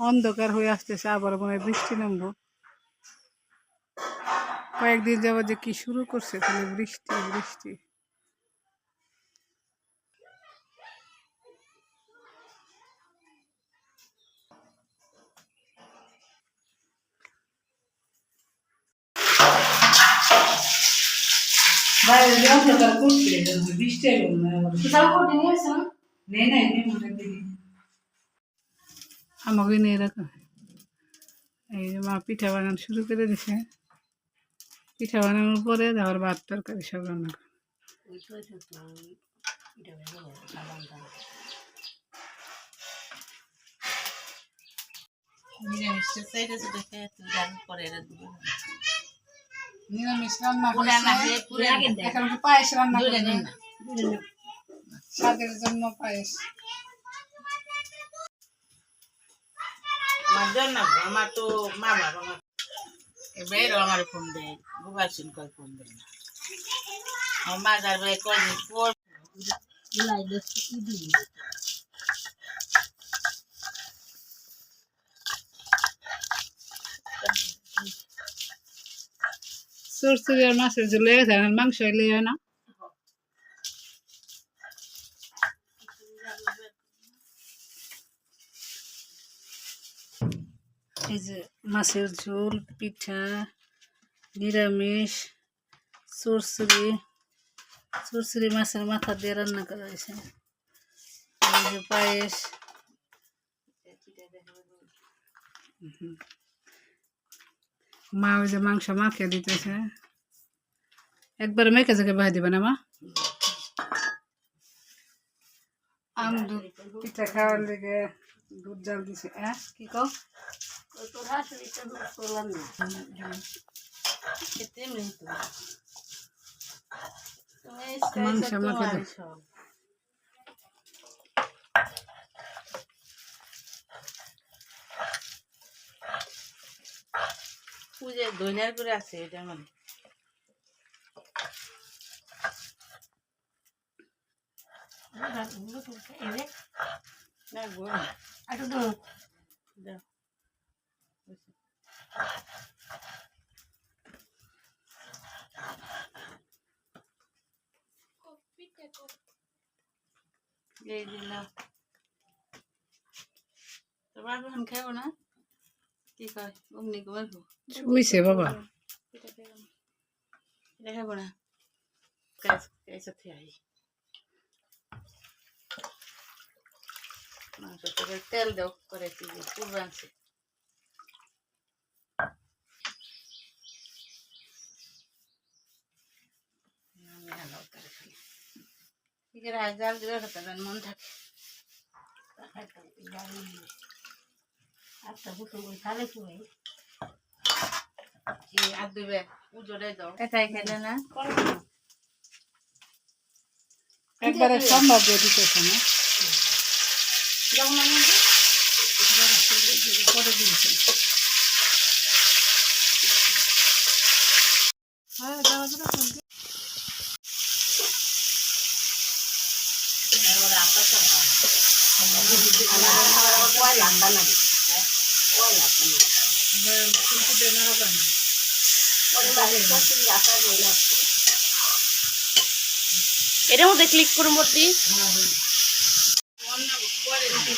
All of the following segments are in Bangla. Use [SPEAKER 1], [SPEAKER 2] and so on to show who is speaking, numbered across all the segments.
[SPEAKER 1] অন্ধকার হয়ে আসতেছে আবার মনে হয় বৃষ্টি নামবো। কয়েকদিন যাবত যে কি শুরু করছে তাহলে বৃষ্টি বৃষ্টি। বাইরে অন্ধকার করছে বৃষ্টি নেই নাই নেই মনে দিদি আমাকে নিয়ে রাখো এই যে মা পিঠা বানানো শুরু করে দিছে। পিঠা বানানোর পরে আবার ভাত তরকারি সব রান্না করে। নিরামিষ রান্না করে এখন পায়েস রান্না করে স্বাদের জন্য পায়েস।
[SPEAKER 2] আমার তো মা বাবা আমার এবার আমার ফোন দেয় গুগল সিম করে ফোন দেয় না। আমার মা যার ভাই কদিন পর
[SPEAKER 1] সরষে আর মাছের আর মাংস এলে না। এই যে মাছের ঝোল, পিঠা, নিরামিষ সরসরি সরসরি মাছের মাথা দিয়ে রান্না করা হয়েছে। এই যে পায়েস। মা ওই যে মাংস মাখিয়ে দিতেছে। একবার মেখে থেকে বাই দিবে না, মা? আম পিঠা খাওয়ার লেগে। দুধ জাল দিছে। হ্যাঁ কি কও? মাংস মাখে দে
[SPEAKER 2] পুজো দইনার করে আছে এটা মানে না এই দিলাম তোমার এখন খাব না কি কয় অমনি ঘুমাবো
[SPEAKER 1] শুইছে বাবা
[SPEAKER 2] এটা খাব না কাজ কাজ সাথে আই মাংস থেকে তেল দাও করে দিয়ে পূর্ব আনছে আমি হালাও করে খালি ঠিক আছে জাল খেতে মন থাকে। কি আর দেবে উজোরে দাও। এটাই খেলে না?
[SPEAKER 1] একবারে সম্ভব দিতেছে না। দিয়েছে হ্যাঁ
[SPEAKER 3] মধ্যে ক্লিক করুন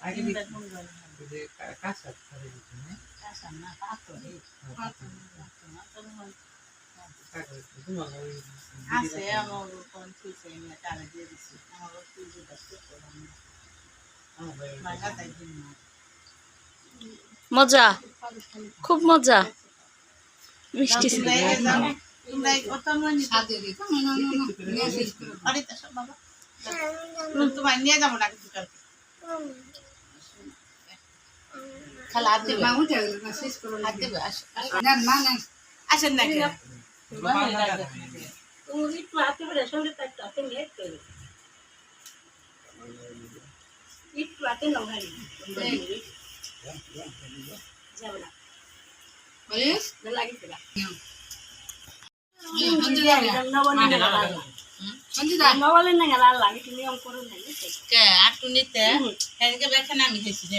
[SPEAKER 2] করে কাঁচা না আছে আমার কোন তারা দিয়ে দিছি আমার করলাম না
[SPEAKER 3] মজা খুব মজা মিষ্টি ছিল
[SPEAKER 2] তোমরা কত মনি আরে তো সব বাবা তোমার নিয়ে যাব না কিছু কালকে খালা হাত দেবে হাত দেবে আসো আসেন না কেন
[SPEAKER 4] তুমি একটু হাতে করে সঙ্গে তো একটু হাতে নিয়ে একটু একটু হাতে নাও ভাই যাবে না লাগিছে না নবলেন না গেল আল্লাহ আমি নিয়ম করুন না
[SPEAKER 2] কে আটু নিতে এদিকে বেখানে আমি খেয়েছি রে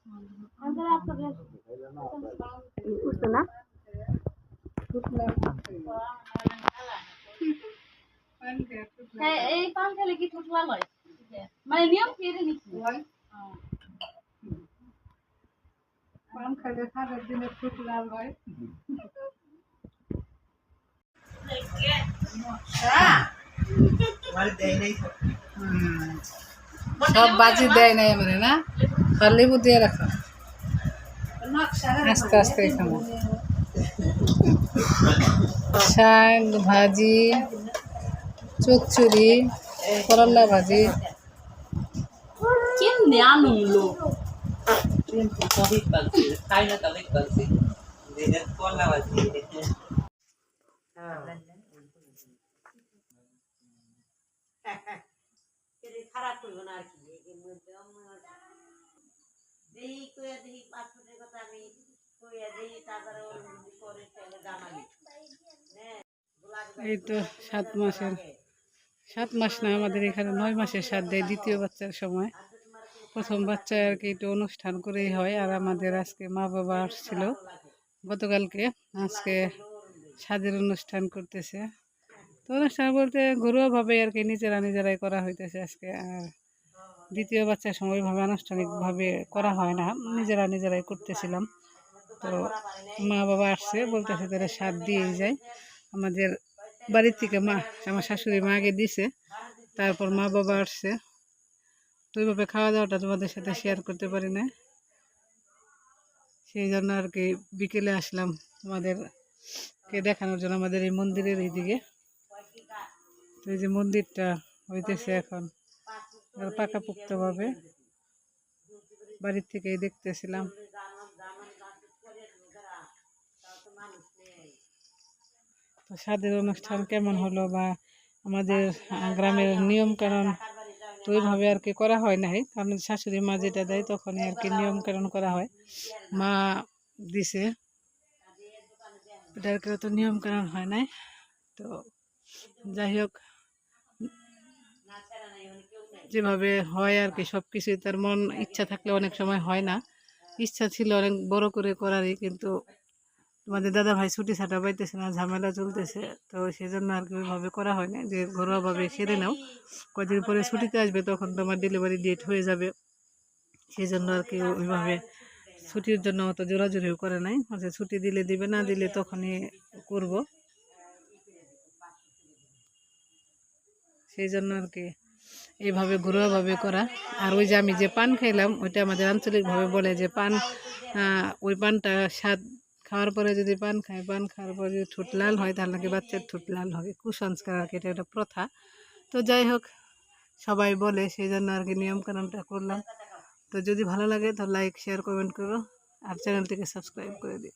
[SPEAKER 4] এই খেলে কি মানে
[SPEAKER 1] সব বাজি দেয় নাই আমার না? আর লেবু দিয়ে রাখো। আস্তে আস্তে খাব। শাক ভাজি চচ্চড়ি করলা ভাজি।
[SPEAKER 4] কেমনে আনন্দ খারাপ করব না আর কি। দেখি কইয়া পাসপোর্টের কথা আমি কইয়া দেখি তারপরে ওর জানালি
[SPEAKER 1] এই তো সাত মাসের সাত মাস না আমাদের এখানে নয় মাসের সাত দেয় দ্বিতীয় বাচ্চার সময়। প্রথম বাচ্চা আর কি একটু অনুষ্ঠান করেই হয় আর আমাদের আজকে মা বাবা আসছিল। গতকালকে আজকে স্বাদের অনুষ্ঠান করতেছে। তো অনুষ্ঠান বলতে ঘরোয়াভাবে আর কি নিজেরা নিজেরাই করা হইতেছে আজকে আর দ্বিতীয় বাচ্চার সময় ওইভাবে আনুষ্ঠানিকভাবে করা হয় না, নিজেরা নিজেরাই করতেছিলাম। তো মা বাবা আসছে, বলতেছে তারা স্বাদ দিয়েই যায়। আমাদের বাড়ির থেকে মা, আমার শাশুড়ি মা আগে দিছে, তারপর মা বাবা আসছে। তো ওইভাবে খাওয়া দাওয়াটা তোমাদের সাথে শেয়ার করতে পারি না। সেই জন্য আর কি বিকেলে আসলাম তোমাদেরকে দেখানোর জন্য আমাদের এই মন্দিরের এইদিকে। তো এই যে মন্দিরটা হইতেছে এখন। পাকাপোক্তভাবে বাড়ির থেকেই দেখতেছিলাম। তো স্বাদের অনুষ্ঠান কেমন হলো বা আমাদের গ্রামের নিয়ম কানুন তো ওইভাবে আর কি করা হয় নাই। কারণ শাশুড়ি মা যেটা দেয় তখনই আর কি নিয়ম কানুন করা হয়। মা দিছে। এটা আর কি অত নিয়ম কানুন হয় নাই। তো যাই হোক যেভাবে হয় আর কি সব কিছুই তার মন, ইচ্ছা থাকলে অনেক সময় হয় না। ইচ্ছা ছিল অনেক বড় করে করারই, কিন্তু তোমাদের দাদা ভাই ছুটি ছাটা পাইতেছে না, ঝামেলা চলতেছে, তো সেই জন্য আর কি ওইভাবে করা হয় না যে ঘরোয়াভাবে সেরে নাও, কদিন পরে ছুটিতে আসবে তখন তোমার ডেলিভারি ডেট হয়ে যাবে। সেই জন্য আর কি ওইভাবে ছুটির জন্য অত জোরাজোরিও করে নাই। হচ্ছে ছুটি দিলে দিবে, না দিলে তখনই করব। সেই জন্য আর কি এইভাবে ঘরোয়াভাবে করা। আর ওই যে আমি যে পান খাইলাম, ওইটা আমাদের আঞ্চলিকভাবে বলে যে পান ওই পানটা স্বাদ খাওয়ার পরে যদি পান খায়, পান খাওয়ার পরে যদি ঠোঁট লাল হয়, তাহলে নাকি বাচ্চার ঠোঁট লাল হবে। কুসংস্কার আর কি এটা একটা প্রথা। তো যাই হোক, সবাই বলে সেই জন্য আর কি নিয়মকানুনটা করলাম। তো যদি ভালো লাগে, তো লাইক শেয়ার কমেন্ট করো। আর চ্যানেলটিকে সাবস্ক্রাইব করে দিও।